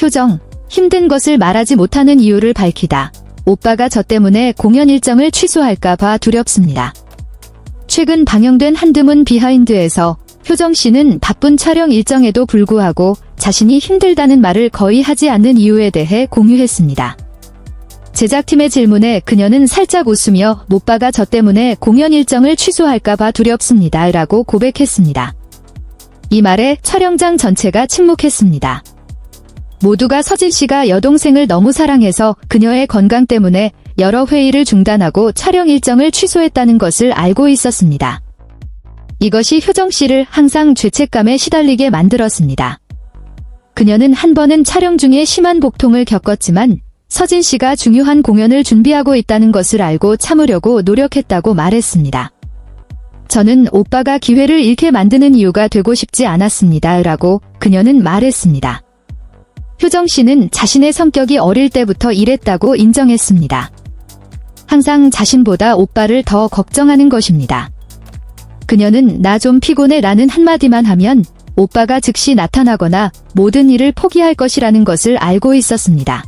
효정, 힘든 것을 말하지 못하는 이유를 밝히다. 오빠가 저 때문에 공연 일정을 취소할까봐 두렵습니다. 최근 방영된 한드문 비하인드에서 효정 씨는 바쁜 촬영 일정에도 불구하고 자신이 힘들다는 말을 거의 하지 않는 이유에 대해 공유했습니다. 제작팀의 질문에 그녀는 살짝 웃으며 못빠가 저 때문에 공연 일정을 취소할까봐 두렵습니다. 라고 고백했습니다. 이 말에 촬영장 전체가 침묵했습니다. 모두가 서진 씨가 여동생을 너무 사랑해서 그녀의 건강 때문에 여러 회의를 중단하고 촬영 일정을 취소했다는 것을 알고 있었습니다. 이것이 효정 씨를 항상 죄책감에 시달리게 만들었습니다. 그녀는 한 번은 촬영 중에 심한 복통을 겪었지만 서진 씨가 중요한 공연을 준비하고 있다는 것을 알고 참으려고 노력했다고 말했습니다. 저는 오빠가 기회를 잃게 만드는 이유가 되고 싶지 않았습니다. 라고 그녀는 말했습니다. 효정 씨는 자신의 성격이 어릴 때부터 이랬다고 인정했습니다. 항상 자신보다 오빠를 더 걱정하는 것입니다. 그녀는 나 좀 피곤해 라는 한마디만 하면 오빠가 즉시 나타나거나 모든 일을 포기할 것이라는 것을 알고 있었습니다.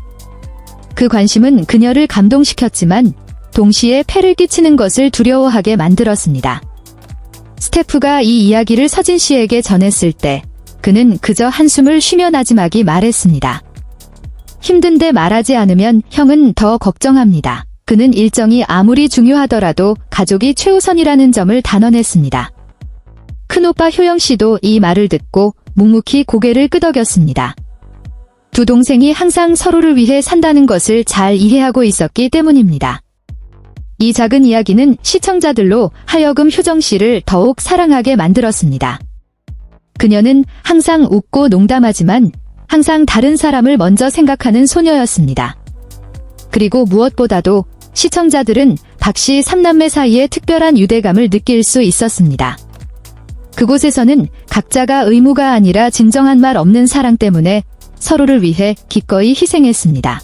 그 관심은 그녀를 감동시켰지만 동시에 폐를 끼치는 것을 두려워하게 만들었습니다. 스태프가 이 이야기를 서진 씨에게 전했을 때 그는 그저 한숨을 쉬며 나지막이 말했습니다. 힘든데 말하지 않으면 형은 더 걱정합니다. 그는 일정이 아무리 중요하더라도 가족이 최우선이라는 점을 단언했습니다. 큰오빠 효영 씨도 이 말을 듣고 묵묵히 고개를 끄덕였습니다. 두 동생이 항상 서로를 위해 산다는 것을 잘 이해하고 있었기 때문입니다. 이 작은 이야기는 시청자들로 하여금 효정 씨를 더욱 사랑하게 만들었습니다. 그녀는 항상 웃고 농담하지만 항상 다른 사람을 먼저 생각하는 소녀였습니다. 그리고 무엇보다도 시청자들은 박씨 삼남매 사이의 특별한 유대감을 느낄 수 있었습니다. 그곳에서는 각자가 의무가 아니라 진정한 말 없는 사랑 때문에 서로를 위해 기꺼이 희생했습니다.